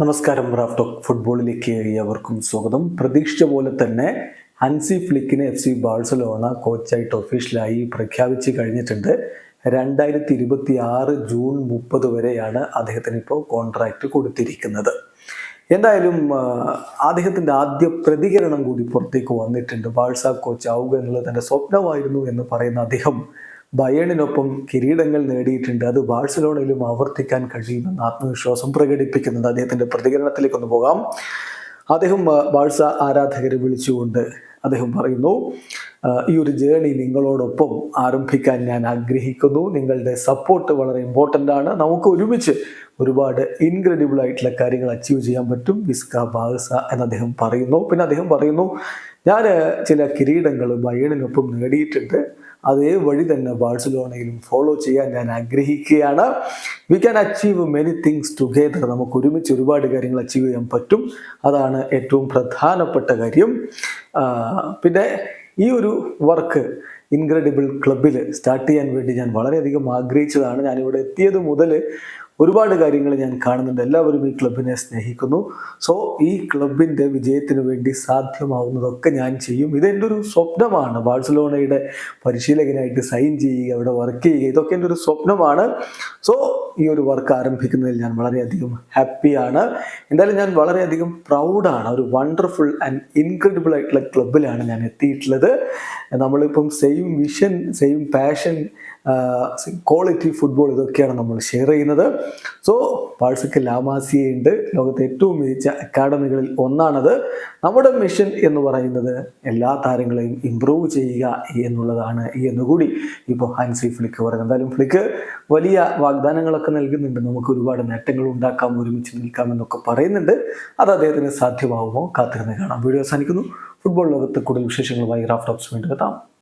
നമസ്കാരം Raf talk ഫുട്ബോളിലേക്ക് ഏവർക്കും സ്വാഗതം. പ്രതീക്ഷിച്ച പോലെ തന്നെ ഹൻസി ഫ്ലിക്കിനെ എഫ് സി ബാഴ്സലോണ കോച്ചായിട്ട് ഒഫീഷ്യലായി പ്രഖ്യാപിച്ച് കഴിഞ്ഞിട്ടുണ്ട്. രണ്ടായിരത്തി ഇരുപത്തി ആറ് ജൂൺ മുപ്പത് വരെയാണ് അദ്ദേഹത്തിന് ഇപ്പോൾ കോൺട്രാക്റ്റ് കൊടുത്തിരിക്കുന്നത്. എന്തായാലും അദ്ദേഹത്തിന്റെ ആദ്യ പ്രതികരണം കൂടി പുറത്തേക്ക് വന്നിട്ടുണ്ട്. ബാഴ്സ കോച്ച് ആവുക എന്നുള്ളത് തന്റെ സ്വപ്നമായിരുന്നു എന്ന് പറയുന്ന അദ്ദേഹം ബയേണിനൊപ്പം കിരീടങ്ങൾ നേടിയിട്ടുണ്ട്. അത് ബാഴ്സലോണയിലും ആവർത്തിക്കാൻ കഴിയുമെന്ന് ആത്മവിശ്വാസം പ്രകടിപ്പിക്കുന്നുണ്ട്. അദ്ദേഹത്തിന്റെ പ്രതികരണത്തിലേക്ക് ഒന്ന് പോകാം. അദ്ദേഹം ബാഴ്സ ആരാധകരെ വിളിച്ചുകൊണ്ട് അദ്ദേഹം പറയുന്നു ഈ ഒരു ജേണി നിങ്ങളോടൊപ്പം ആരംഭിക്കാൻ ഞാൻ ആഗ്രഹിക്കുന്നു. നിങ്ങളുടെ സപ്പോർട്ട് വളരെ ഇമ്പോർട്ടന്റ് ആണ്. നമുക്ക് ഒരുമിച്ച് ഒരുപാട് ഇൻക്രെഡിബിൾ ആയിട്ടുള്ള കാര്യങ്ങൾ അച്ചീവ് ചെയ്യാൻ പറ്റും. വിസ്ക ബാഗ്സ എന്ന് അദ്ദേഹം പറയുന്നു. പിന്നെ അദ്ദേഹം പറയുന്നു ഞാൻ ചില കിരീടങ്ങൾ ബയേണിനൊപ്പം നേടിയിട്ടുണ്ട്. അതേ വഴി തന്നെ ബാഴ്സലോണയിലും ഫോളോ ചെയ്യാൻ ഞാൻ ആഗ്രഹിക്കുകയാണ്. We can achieve many things together നമുക്ക് ഒരുമിച്ച് ഒരുപാട് കാര്യങ്ങൾ അച്ചീവ് ചെയ്യാൻ പറ്റും. അതാണ് ഏറ്റവും പ്രധാനപ്പെട്ട കാര്യം. പിന്നെ ഈ ഒരു വർക്ക് ഇൻക്രെഡിബിൾ ക്ലബിൽ സ്റ്റാർട്ട് ചെയ്യാൻ വേണ്ടി ഞാൻ വളരെയധികം ആഗ്രഹിച്ചതാണ്. ഞാനിവിടെ എത്തിയത് മുതൽ ഒരുപാട് കാര്യങ്ങൾ ഞാൻ കാണുന്നുണ്ട്. എല്ലാവരും ഈ ക്ലബിനെ സ്നേഹിക്കുന്നു. സോ ഈ ക്ലബിന്റെ വിജയത്തിന് വേണ്ടി സാധ്യമാവുന്നതൊക്കെ ഞാൻ ചെയ്യും. ഇതെന്റെ ഒരു സ്വപ്നമാണ്. ബാഴ്സലോണയുടെ പരിശീലകനായിട്ട് സൈൻ ചെയ്യുക അവിടെ വർക്ക് ചെയ്യുക ഇതൊക്കെ എന്റെ ഒരു സ്വപ്നമാണ്. സോ ഈ ഒരു വർക്ക് ആരംഭിക്കുന്നതിൽ ഞാൻ വളരെയധികം ഹാപ്പിയാണ് എന്തായാലും ഞാൻ വളരെയധികം പ്രൗഡാണ് ഒരു വണ്ടർഫുൾ ആൻഡ് ഇൻക്രെഡിബിൾ ആയിട്ടുള്ള ക്ലബിലാണ് ഞാൻ എത്തിയിട്ടുള്ളത്. നമ്മളിപ്പം same vision same passion quality football ഇതൊക്കെയാണ് നമ്മൾ ഷെയർ ചെയ്യുന്നത്. സോ പാഴ്സക്ക് ലാമാസിയുണ്ട് ലോകത്തെ ഏറ്റവും മികച്ച അക്കാഡമികളിൽ ഒന്നാണത്. നമ്മുടെ മിഷൻ എന്ന് പറയുന്നത് എല്ലാ താരങ്ങളെയും ഇമ്പ്രൂവ് ചെയ്യുക എന്നുള്ളതാണ് എന്നുകൂടി ഇപ്പോൾ ഹാൻസി ഫ്ലിക്ക് പറയുന്നത്. എന്തായാലും ഫ്ലിക്ക് വലിയ വാഗ്ദാനങ്ങളൊക്കെ നൽകുന്നുണ്ട്. നമുക്ക് ഒരുപാട് നേട്ടങ്ങൾ ഉണ്ടാക്കാം ഒരുമിച്ച് നിൽക്കാം എന്നൊക്കെ പറയുന്നുണ്ട്. അത് അദ്ദേഹത്തിന് സാധ്യമാവുമോ? കാത്തിരുന്ന് കാണാം. വീഡിയോ അവസാനിക്കുന്നു. ഫുട്ബോൾ ലോകത്ത് കൂടുതൽ വിശേഷങ്ങളുമായി റാഫ്റ്റോപ്സ് വീണ്ടും എത്താം.